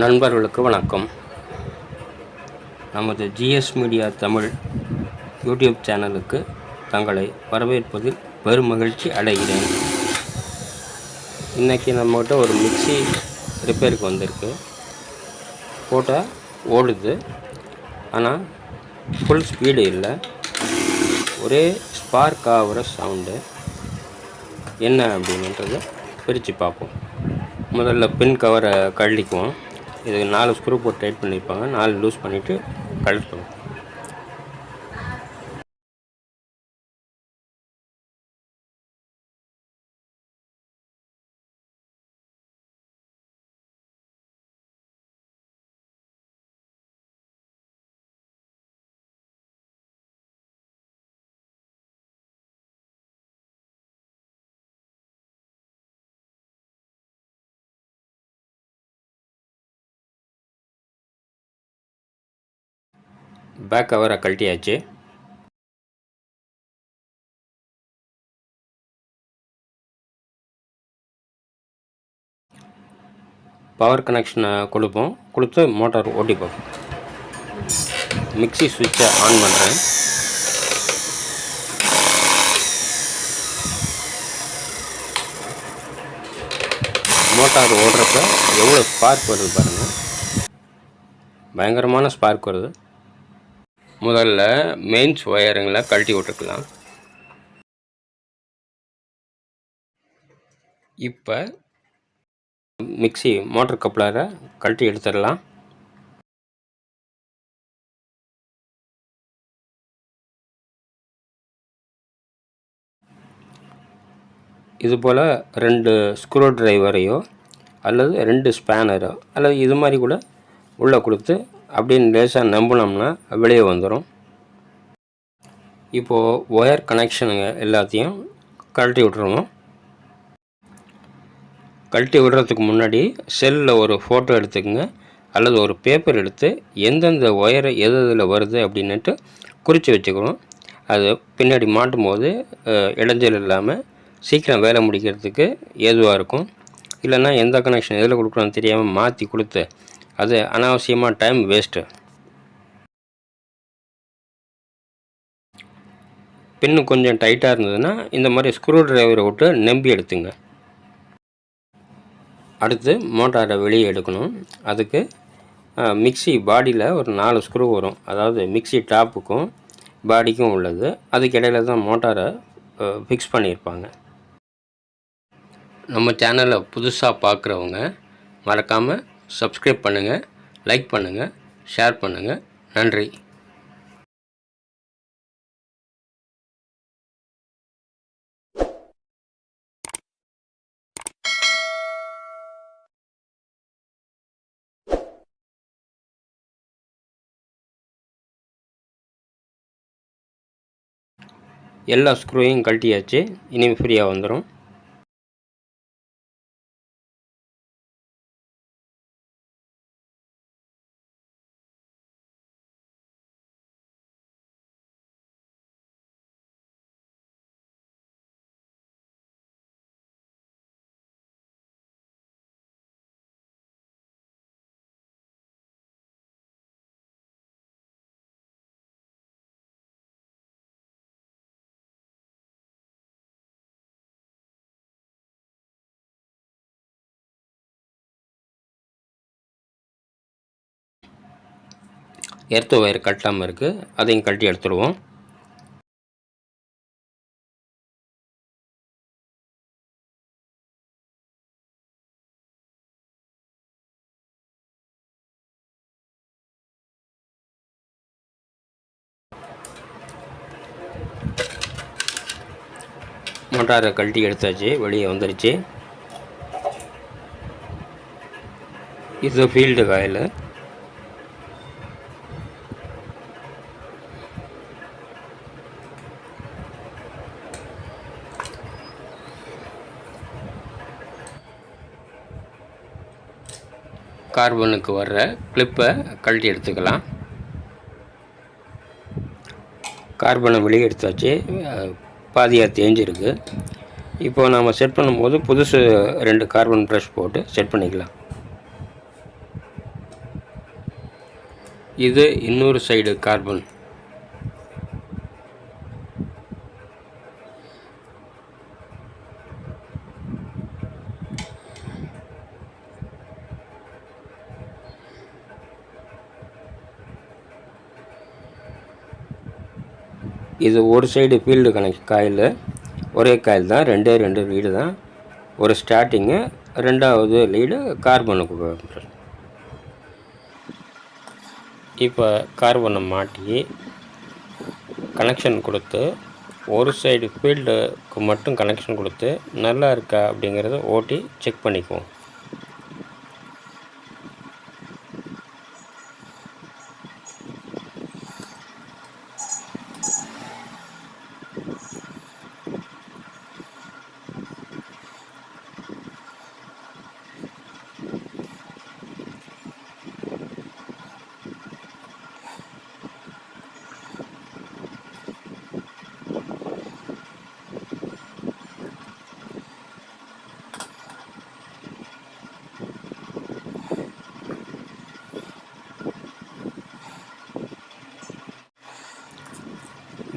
நண்பர்களுக்கு வணக்கம். நமது ஜிஎஸ் மீடியா தமிழ் யூடியூப் சேனலுக்கு தங்களை வரவேற்பதில் பெரும் மகிழ்ச்சி அடைகிறேன். இன்றைக்கி நம்மகிட்ட ஒரு மிக்சி ரிப்பேருக்கு வந்திருக்கு. போட்டால் ஓடுது. ஆனால் ஃபுல் ஸ்பீடு இல்லை. ஒரே ஸ்பார்க் ஆகிற சவுண்டு என்ன அப்படின்றத பிரித்து பார்ப்போம். முதல்ல பின் கவரை கழட்டிக்குவோம். இதுக்கு நாலு ஸ்க்ரூ போட்டு டைட் பண்ணியிருப்பாங்க நாலு லூஸ் பண்ணிவிட்டு கழட்டணும் பேக் கவரை கழட்டியாச்சு. பவர் கனெக்ஷனை கொடுப்போம் கொடுத்து மோட்டார் ஓட்டி பார்ப்போம் மிக்ஸி சுவிட்சை ஆன் பண்ணுறேன் மோட்டார் ஓடுறப்ப எவ்வளோ ஸ்பார்க் வருது பாருங்கள் பயங்கரமான ஸ்பார்க் வருது. முதல்ல மெயின்ஸ் ஒயருங்களை கழட்டி விட்டுக்கலாம். இப்போ மிக்ஸி மோட்டர் கப்ளரை கழட்டி எடுத்துடலாம். இதுபோல் ரெண்டு ஸ்க்ரூ ட்ரைவரையோ அல்லது ரெண்டு ஸ்பேனரோ அல்லது இது மாதிரி கூட உள்ளே கொடுத்து அப்படின்னு லேசாக நம்பினோம்னா வெளியே வந்துடும். இப்போது ஒயர் கனெக்ஷனுங்க எல்லாத்தையும் கழட்டி விட்டுருவோம். கழட்டி விடுறதுக்கு முன்னாடி செல்லில் ஒரு ஃபோட்டோ எடுத்துக்கோங்க. அல்லது ஒரு பேப்பர் எடுத்து எந்தெந்த ஒயரை எது எதில் வருது அப்படின்னுட்டு குறித்து வச்சுக்கணும் அது பின்னாடி மாட்டும் போது இடைஞ்சல் இல்லாமல் சீக்கிரம் வேலை முடிக்கிறதுக்கு ஏதுவாக இருக்கும். இல்லைன்னா எந்த கனெக்ஷன் எதில் கொடுக்குறோன்னு தெரியாமல் மாற்றி கொடுத்து அது அனாவசியமாக டைம் வேஸ்ட்டு பின்னு கொஞ்சம் டைட்டாக இருந்ததுன்னா இந்த மாதிரி ஸ்க்ரூ டிரைவரை விட்டு நம்பி எடுத்துங்க. அடுத்து மோட்டாரை வெளியே எடுக்கணும். அதுக்கு மிக்சி மிக்ஸி பாடியில் ஒரு நாலு ஸ்க்ரூ வரும். அதாவது மிக்ஸி டாப்புக்கும் பாடிக்கும் உள்ளது. அதுக்கு இடையில தான் மோட்டாரை ஃபிக்ஸ் பண்ணியிருப்பாங்க. நம்ம சேனலை புதுசாக பார்க்குறவங்க மறக்காமல் சப்ஸ்கிரைப் பண்ணுங்கள் லைக் பண்ணுங்கள் ஷேர் பண்ணுங்கள் நன்றி. எல்லா ஸ்க்ரூவையும் கழட்டியாச்சு. இனிமேல் ஃப்ரீயாக வந்துடும் எர்த்து ஒயர் கட்டாமல் இருக்குது அதையும் கழட்டி எடுத்துடுவோம். மோட்டாரை கழட்டி எடுத்தாச்சு. வெளியே வந்துருச்சு. இது ஃபீல்டு காயில். கார்பனுக்கு வர்ற கிளிப்பை கழட்டி எடுத்துக்கலாம். கார்பனை வெளியே எடுத்து வச்சு பாதியாக தேஞ்சிருக்கு. இப்போ நாம் செட் பண்ணும்போது புதுசு ரெண்டு கார்பன் ப்ரஷ் போட்டு செட் பண்ணிக்கலாம். இது இன்னொரு சைடு கார்பன். இது ஒரு சைடு ஃபீல்டு கனெக்ட் காயில் ஒரே காயில் தான் ரெண்டே ரெண்டு லீடு தான். ஒரு ஸ்டார்டிங்கு ரெண்டாவது லீடு கார்பனுக்கு இப்போ கார்பனை மாட்டி கனெக்ஷன் கொடுத்து ஒரு சைடு ஃபீல்டுக்கு மட்டும் கனெக்ஷன் கொடுத்து நல்லா இருக்கா அப்படிங்கிறத ஓட்டி செக் பண்ணிக்குவோம்.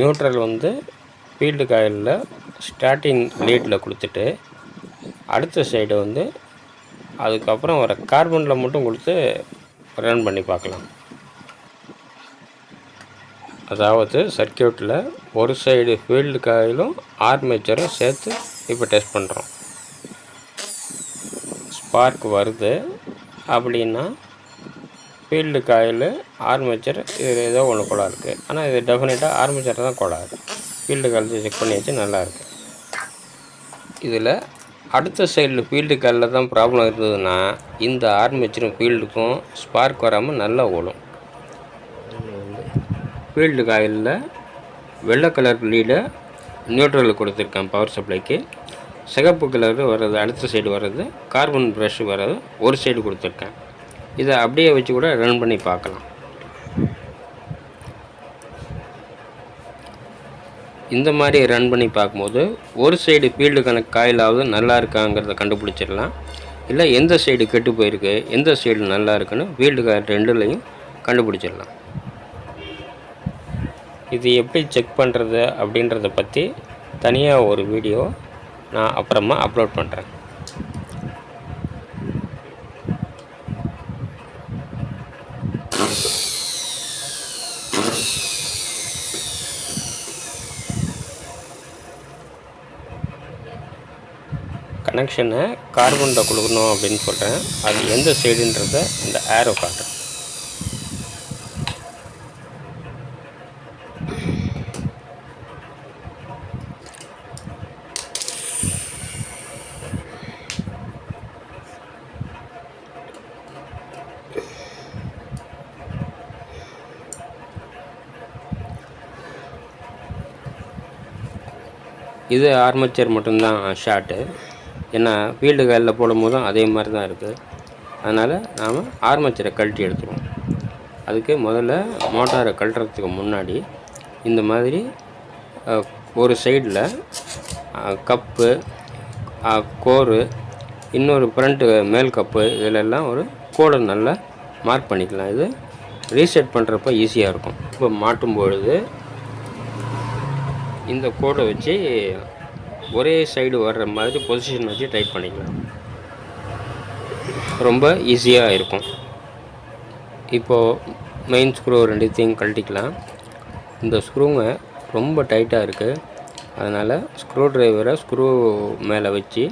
நியூட்ரல் வந்து ஃபீல்டு காயிலில் ஸ்டார்டிங் லீட்டில் கொடுத்துட்டு அடுத்த சைடு வந்து அதுக்கப்புறம் வர கார்பனில் மட்டும் கொடுத்து ரன் பண்ணி பார்க்கலாம். அதாவது சர்க்கியூட்டில் ஒரு சைடு ஃபீல்டு காயிலும் ஆர்மேச்சரும் சேர்த்து இப்போ டெஸ்ட் பண்ணுறோம். ஸ்பார்க் வருது அப்படின்னா ஃபீல்டு காயில் ஆர்மேச்சர் இது ஏதோ ஒன்று கோளாறு இருக்குது ஆனால் இது டெஃபினட்டாக ஆர்மேச்சர் தான் கோளாறு ஃபீல்டு காயில் செக் பண்ணியாச்சு நல்லாயிருக்கு இதில் அடுத்த சைடில் ஃபீல்டு காலில் தான் ப்ராப்ளம் இருந்ததுன்னா இந்த ஆர்மேச்சரும் ஃபீல்டுக்கும் ஸ்பார்க் வராமல் நல்லா ஓடும். ஃபீல்டு காயிலில் வெள்ளை கலர் லீடை நியூட்ரல் கொடுத்துருக்கேன் பவர் சப்ளைக்கு சிகப்பு கலர் வர்றது அடுத்த சைடு வர்றது கார்பன் ப்ரஷ் வர்றது ஒரு சைடு கொடுத்துருக்கேன். இதை அப்படியே வச்சு கூட ரன் பண்ணி பார்க்கலாம். இந்த மாதிரி ரன் பண்ணி பார்க்கும்போது ஒரு சைடு ஃபீல்டு கணக்கு காயிலாவது நல்லா இருக்காங்கிறத கண்டுபிடிச்சிடலாம். இல்லை எந்த சைடு கெட்டு போயிருக்கு எந்த சைடு நல்லா இருக்குன்னு ஃபீல்டு காயில் ரெண்டுலேயும் கண்டுபிடிச்சிடலாம். இது எப்படி செக் பண்ணுறது அப்படின்றத பற்றி தனியாக ஒரு வீடியோ நான் அப்புறமா அப்லோட் பண்ணுறேன் கனெக்ஷனை கார்பனில் கொடுக்கணும் அப்படின்னு சொல்கிறேன் அது எந்த சைடுன்றத இந்த ஏரோ காட்டுறேன். இது ஆர்மேச்சர் மட்டும்தான் ஷார்ட்டு ஏன்னா ஃபீல்டு காலில் போடும் போதும் அதே மாதிரி தான் இருக்குது. அதனால் நாம் ஆர்மேச்சரை கழட்டி எடுத்துருவோம். அதுக்கு முதல்ல மோட்டாரை கழட்டுறதுக்கு முன்னாடி இந்த மாதிரி ஒரு சைடில் கப்பு கோரு இன்னொரு ஃப்ரண்ட்டு மேல் கப்பு இதிலெல்லாம் ஒரு கோடை நல்லா மார்க் பண்ணிக்கலாம். இது ரீசெட் பண்ணுறப்ப ஈஸியாக இருக்கும். இப்போ மாட்டும் பொழுது இந்த கோடை வச்சு ஒரே சைடு வர்ற மாதிரி பொசிஷன் வச்சு டைட் பண்ணிக்கலாம். ரொம்ப ஈஸியாக இருக்கும். இப்போது மெயின் ஸ்க்ரூ ரெண்டுத்தையும் கழட்டிக்கலாம். இந்த ஸ்க்ரூங்க ரொம்ப டைட்டாக இருக்குது அதனால் ஸ்க்ரூ டிரைவரை ஸ்க்ரூ மேலே வச்சு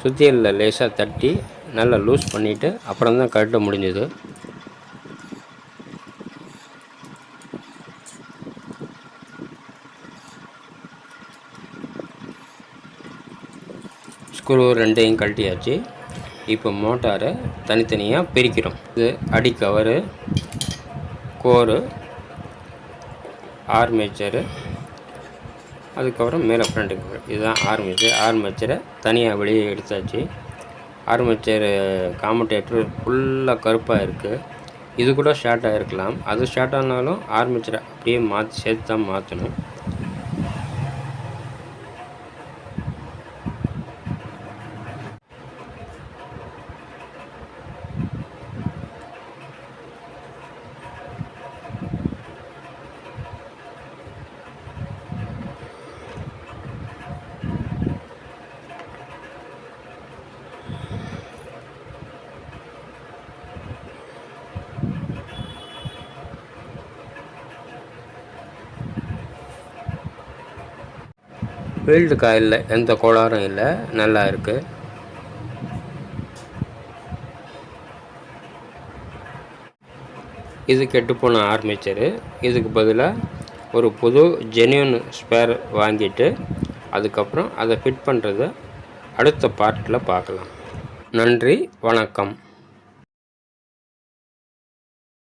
சுத்தியலில் லேசாக தட்டி நல்லா லூஸ் பண்ணிவிட்டு அப்புறம் தான் கழட்ட முடிஞ்சது. ஸ்க்ரூ ரெண்டையும் கழட்டியாச்சு. இப்போ மோட்டாரை தனித்தனியாக பிரிக்கிறோம். இது அடி கவரு கோரு ஆர்மேச்சரு அதுக்கப்புறம் மேலே ஃப்ரண்ட் கவர். இதுதான் ஆர்மேச்சர். ஆர்மேச்சரை தனியாக வெளியே எடுத்தாச்சு. ஆர்மேச்சர் காமடேட்டர் ஃபுல்லாக கருப்பாக இருக்குது இது கூட ஷார்ட்டாக இருக்கலாம். அது ஷார்ட் ஆனாலும் ஆர்மேச்சரை அப்படியே மாற்றி சேர்த்து தான் மாற்றணும். ஃபீல்டு காயில் எந்த கோளாறும் இல்லை. நல்லா இருக்குது இது கெட்டுப்போன ஆர்மிச்சரு. இதுக்கு பதிலாக ஒரு புது ஜென்யூன் ஸ்பேர் வாங்கிட்டு அதுக்கப்புறம் அதை ஃபிட் பண்ணுறத அடுத்த பார்ட்டில் பார்க்கலாம் நன்றி வணக்கம்.